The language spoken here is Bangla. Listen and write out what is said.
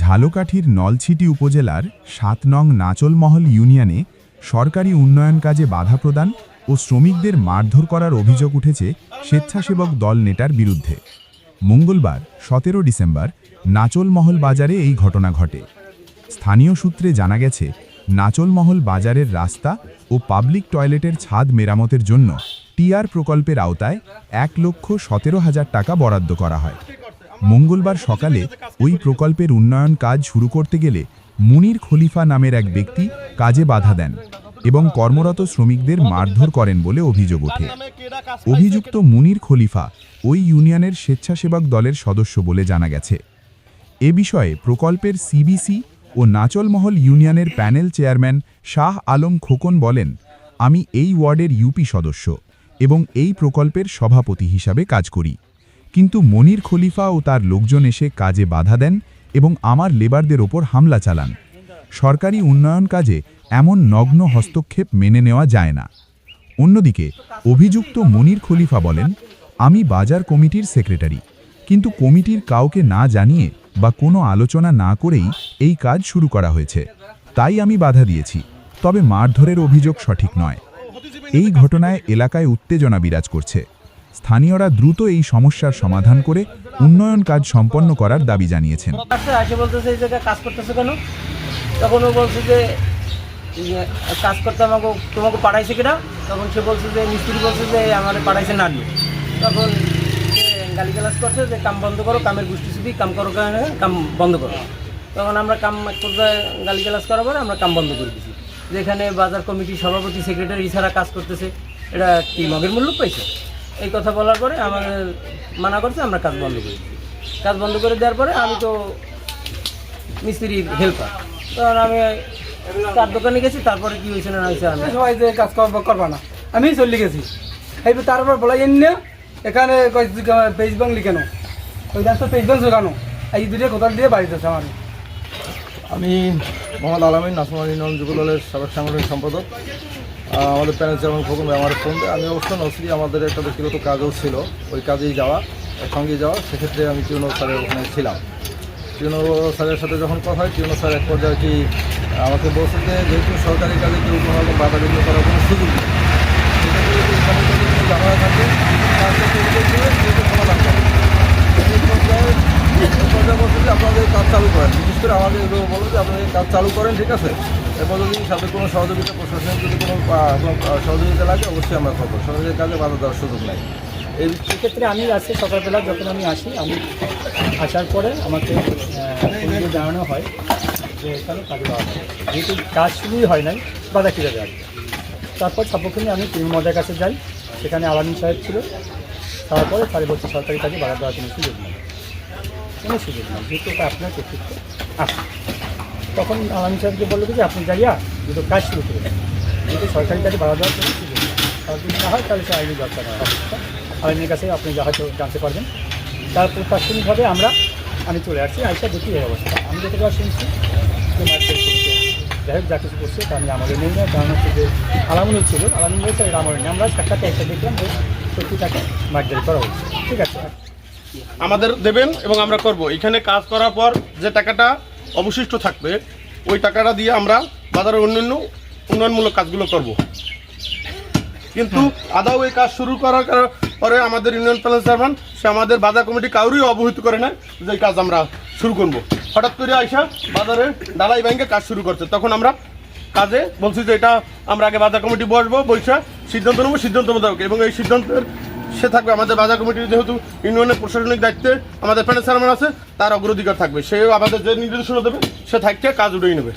ঝালকাঠির নলছিটি উপজেলার সাত নং নাচলমহল ইউনিয়নে সরকারি উন্নয়ন কাজে বাধা প্রদান ও শ্রমিকদের মারধর করার অভিযোগ উঠেছে স্বেচ্ছাসেবক দল নেটার বিরুদ্ধে। মঙ্গলবার, সতেরো ডিসেম্বর, নাচলমহল বাজারে এই ঘটনা ঘটে। স্থানীয় সূত্রে জানা গেছে, নাচলমহল বাজারের রাস্তা ও পাবলিক টয়লেটের ছাদ মেরামতের জন্য টিআর প্রকল্পের আওতায় এক লক্ষ সতেরো হাজার টাকা বরাদ্দ করা হয়। মঙ্গলবার সকালে ওই প্রকল্পের উন্নয়ন কাজ শুরু করতে গেলে মুনির খলিফা নামের এক ব্যক্তি কাজে বাধা দেন এবং কর্মরত শ্রমিকদের মারধর করেন বলে অভিযোগ ওঠে। অভিযুক্ত মুনির খলিফা ওই ইউনিয়নের স্বেচ্ছাসেবক দলের সদস্য বলে জানা গেছে। এ বিষয়ে প্রকল্পের সিবিসি ও নাচলমহল ইউনিয়নের প্যানেল চেয়ারম্যান শাহ আলম খোকন বলেন, আমি এই ওয়ার্ডের ইউপি সদস্য এবং এই প্রকল্পের সভাপতি হিসাবে কাজ করি। কিন্তু মনির খলিফা ও তার লোকজন এসে কাজে বাধা দেন এবং আমার লেবারদের ওপর হামলা চালান। সরকারি উন্নয়ন কাজে এমন নগ্ন হস্তক্ষেপ মেনে নেওয়া যায় না। অন্যদিকে, অভিযুক্ত মনির খলিফা বলেন, আমি বাজার কমিটির সেক্রেটারি, কিন্তু কমিটির কাউকে না জানিয়ে বা কোনো আলোচনা না করেই এই কাজ শুরু করা হয়েছে। তাই আমি বাধা দিয়েছি। তবে মারধরের অভিযোগ সঠিক নয়। এই ঘটনায় এলাকায় উত্তেজনা বিরাজ করছে। স্থানীয়রা দ্রুত এই সমস্যার সমাধান করে উন্নয়ন কাজ সম্পন্ন করার দাবি জানিয়েছেন। বলতেছে, এই কাজ করতেছে কেন? তখন ও বলছে যে কাজ করতে আমাকে, তোমাকে পাঠাইছে কিনা? তখন সে বলছে যে, মিস্ত্রি বলছে যে, আমার পাঠাইছে না নিয়ে তখন গালি গালাজ করছে যে, কাম বন্ধ করো, কামের গোষ্ঠী ছবি কাম করো কাম বন্ধ করো। তখন আমরা কাম এক পর্যায়ে গালি গালাজ করার পরে আমরা কাম বন্ধ করে দিছি। যেখানে বাজার কমিটির সভাপতি, সেক্রেটারি ছাড়া কাজ করতেছে। এটা কি মগের মূল্য পাইছে? এই কথা বলার পরে আমাদের মানা করছে আমরা কাজ বন্ধ করে কাজ বন্ধ করে দেওয়ার পরে আমি তো মিস্ত্রির হেল্পার তখন আমি তার দোকানে গেছি তারপরে কি হয়েছে না হয়েছে আমি সবাই যে কাজ করব করবা না। আমি চলে গেছি। এই তারপর বলাই না এখানে পেজ বাংলি কেন? ওই রাস্তা পেজ বাং কেন? এই দুটো কোথাও দিয়ে বাড়িতে আছে আমার। আমি মোহাম্মদ আলমিন নাসমান ইউনিয়ন যুবদলের সাবেক সাংগঠনিক সম্পাদক। আমাদের প্যানেল চেয়ারম্যান খোকন আমার ফোন দেয়। আমি অবশ্য নসরি আমাদের একটা ব্যক্তিগত কাজও ছিল, ওই কাজেই যাওয়া সঙ্গে যাওয়া। সেক্ষেত্রে আমি টিউনো স্যারের ওখানে ছিলাম। টিউনো স্যারের সাথে যখন কথা হয়, টিউনো স্যার এক পর্যায়ে কি আমাকে বলছে যে, যেহেতু সরকারি কাজে কেউ কোনো রকম বাধা বিঘ্ন করার কোনো সুযোগ নেই ঝামেলা থাকে আপনাদের কাজ চালু করেন, বিশেষ করে আমাদের বলো যে আপনাদের কাজ চালু করেন, ঠিক আছে এরপর যদি সাথে কোনো সহযোগিতা প্রশাসনের যদি কোনো সহযোগিতা লাগে, অবশ্যই আমরা করব সরকারি কাজে বাধা দেওয়ার সুযোগ নাই। এই সেক্ষেত্রে আমি আজকে সকালবেলা যখন আমি আসি, আমি আসার পরে আমাকে জানানো হয় যে এখানে কাজে যেহেতু কাজ শুরুই হয় নাই, বাধা কীভাবে আসবে? তারপর নিয়ে আমি তিন মজার কাছে যাই, সেখানে আলামিন সাহেব ছিল। তারপরে বলছে সরকারি কাজে বাধা দেওয়ার কোনো সুযোগ নেই। কোনো সুযোগ নেই। যেহেতু আপনার কর্তৃত্ব আছে তখন আলামিন সাহেবকে বলল যে, আপনি যাইয়া দুটো কাজ শুরু করে যেহেতু সরকারি কাজে বাধা দেওয়ার আর যদি না হয়, তাহলে সে আইনি হয় অবস্থা আইনের কাছে আপনি যা হয়তো জানতে পারবেন। তারপর তাৎক্ষণিকভাবে আমরা, আমি চলে আসছি, আইসা দেখি এই অবস্থা। আমি যতটা শুনছি যে মার্কেট যাই হোক, যা কিছু করছে তা আমি আমাদের নেই। না কারণ হচ্ছে যে আলামুল ছিল। আলামুল রয়েছে এটা আমার নেই আমরা সাক্ষাতে একটা দেখলাম যে সত্যি তাকে মার্কেট করা হচ্ছে ঠিক আছে? আমাদের দেবেন এবং আমরা করব। এখানে কাজ করার পর যে টাকাটা অবশিষ্ট থাকবে ওই টাকাটা দিয়ে আমরা বাজারের অন্যান্য উন্নয়নমূলক কাজগুলো করব। কিন্তু আদাও এই কাজ শুরু করার পরে আমাদের ইউনিয়ন প্যানেল চেয়ারম্যান সে আমাদের বাজার কমিটি কাউরই অবহিত করে না যে এই কাজ আমরা শুরু করব। হঠাৎ করে আইসা বাজারে ডালাই ব্যাংকে কাজ শুরু করছে। তখন আমরা কাজে বলছি যে এটা আমরা আগে বাজার কমিটি বসবো বৈশা সিদ্ধান্ত নেব সিদ্ধান্ত মোতাবেক। এবং এই সিদ্ধান্তের সে থাকবে আমাদের বাজার কমিটির যেহেতু ইউনিয়নের প্রশাসনিক দায়িত্বে আমাদের প্যানেল চেয়ারম্যান আছে, তার অগ্রাধিকার থাকবে। সে আমাদের যে নির্দেশনা দেবে, সে থাকতে কাজ উঠেই নেবে।